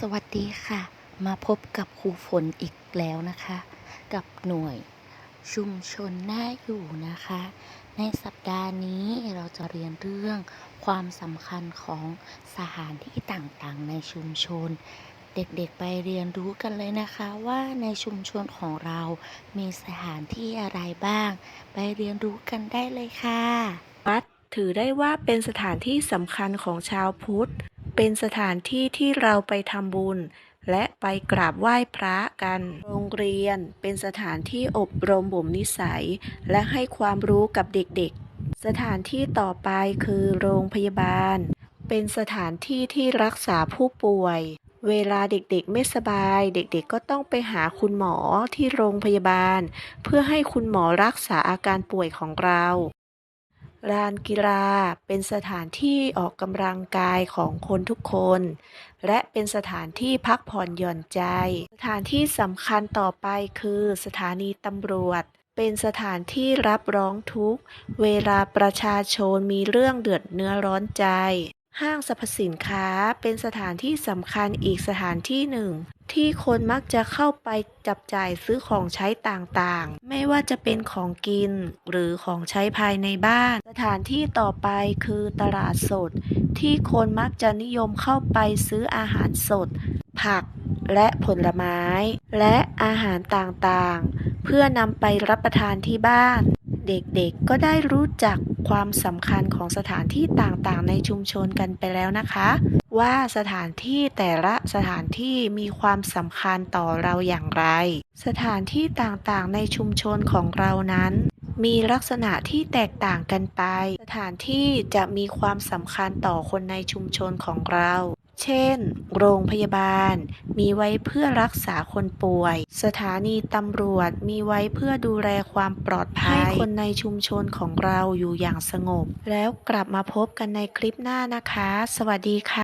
สวัสดีค่ะ มาพบกับครูฝนอีกแล้วนะคะ กับหน่วยชุมชนน่าอยู่นะคะ ในสัปดาห์นี้เราจะเรียนเรื่องความสำคัญของสถานที่ต่างๆ ในชุมชน เด็กๆไปเรียนรู้กันเลยนะคะว่าในชุมชนของเรามีสถานที่อะไรบ้าง ไปเรียนรู้กันได้เลยค่ะ วัดถือได้ว่าเป็นสถานที่สำคัญของชาวพุทธ เป็นสถานที่ที่เราไปทำบุญ และไปกราบไหว้พระกัน โรงเรียนเป็นสถานที่อบรมบ่มนิสัย และให้ความรู้กับเด็กๆ สถานที่ต่อไปคือโรงพยาบาล เป็นสถานที่ที่รักษาผู้ป่วย เวลาเด็กๆไม่สบาย เด็กๆก็ต้องไปหาคุณหมอที่โรงพยาบาล เพื่อให้คุณหมอรักษาอาการป่วยของเรา ลานกีฬาเป็นสถานที่ออกกำลังกายของคนทุกคน และเป็นสถานที่พักผ่อนหย่อนใจ สถานที่สำคัญต่อไปคือสถานีตำรวจ เป็นสถานที่รับร้องทุกเวลาประชาชนมีเรื่องเดือดเนื้อร้อนใจ ห้างสรรพสินค้าเป็นสถานที่สำคัญอีกสถานที่หนึ่ง ที่คนมักจะเข้าไปจับจ่ายซื้อของใช้ต่างๆ ไม่ว่าจะเป็นของกิน หรือของใช้ภายในบ้าน สถานที่ต่อไปคือตลาดสด ที่คนมักจะนิยมเข้าไปซื้ออาหารสด ผักและผลไม้ และอาหารต่างๆ เพื่อนำไปรับประทานที่บ้าน เด็กๆ ก็ได้รู้จักความสำคัญของสถานที่ต่างๆ ในชุมชนกันไปแล้วนะคะ ว่าสถานที่แต่ละสถานที่มีความสำคัญต่อเราอย่างไร สถานที่ต่างๆ ในชุมชนของเรานั้น มีลักษณะที่แตกต่างกันไป สถานที่จะมีความสำคัญต่อคนในชุมชนของเรา เช่น โรงพยาบาล มีไว้เพื่อรักษาคนป่วย สถานีตำรวจมีไว้เพื่อดูแลความปลอดภัย ให้คนในชุมชนของเราอยู่อย่างสงบ แล้วกลับมาพบกันในคลิปหน้านะคะ สวัสดีค่ะ